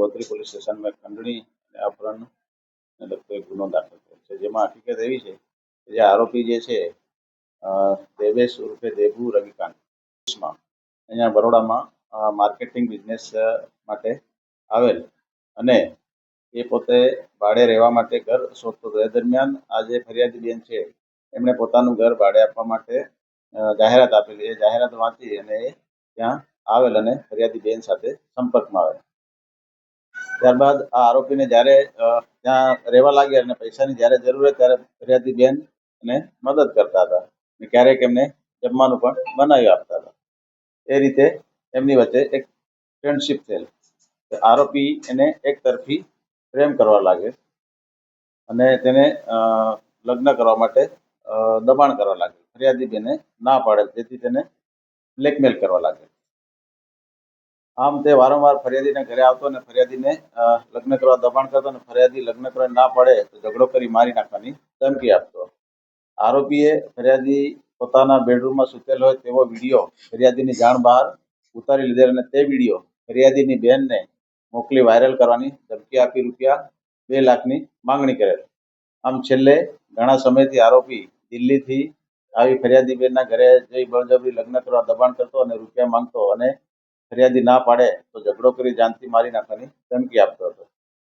Gotri police સ્ટેશનમાં ખંડણી અને અપહરણ લગતો એક ગુનો દાખલ થયેલ છે. જેમાં હકીકત એવી છે કે જે આરોપી જે છે દેવેશ ઉર્ફે દેબુ રવિકાંતમાં અહીંયા બરોડામાં માર્કેટિંગ બિઝનેસ માટે આવેલ અને એ પોતે ભાડે રહેવા માટે ઘર શોધતો એ દરમિયાન આ જે ફરિયાદી બેન છે, એમણે પોતાનું ઘર ભાડે આપવા માટે જાહેરાત આપેલી. એ જાહેરાત વાંચી અને એ ત્યાં આવેલ અને ફરિયાદી બેન સાથે સંપર્કમાં આવેલ. ત્યારબાદ આ આરોપીને જ્યારે ત્યાં રહેવા લાગ્યા અને પૈસાની જ્યારે જરૂર હોય ત્યારે ફરિયાદી બેન એને મદદ કરતા હતા અને ક્યારેક એમને જમવાનું પણ બનાવી આપતા હતા. એ રીતે એમની વચ્ચે એક ફ્રેન્ડશિપ થયેલ. આરોપી એને એક તરફી પ્રેમ કરવા લાગે અને તેને લગ્ન કરવા માટે દબાણ કરવા લાગે ફરિયાદી બેને ના પાડે જેથી તેને બ્લેકમેલ કરવા લાગે આમ તે વારંવાર ફરિયાદીના ઘરે આવતો અને ફરિયાદીને લગ્ન કરવા દબાણ કરતો અને ફરિયાદી લગ્ન કરવા ના પડે તો ઝઘડો કરી મારી નાખવાની ધમકી આપતો. આરોપીએ ફરિયાદી પોતાના બેડરૂમમાં સૂતેલ હોય તેવો વીડિયો ફરિયાદીની જાણ બહાર ઉતારી લીધેલ અને તે વીડિયો ફરિયાદીની બહેનને મોકલી વાયરલ કરવાની ધમકી આપી રૂપિયા બે લાખની માંગણી કરેલ. આમ છેલ્લે ઘણા સમયથી આરોપી દિલ્હીથી આવી ફરિયાદી બેનના ઘરે જઈ બળજબરી લગ્ન કરવા દબાણ કરતો અને રૂપિયા માંગતો અને ફરિયાદી ના પાડે તો ઝઘડો કરી જાનથી મારી નાખવાની ધમકી આપતો હતો.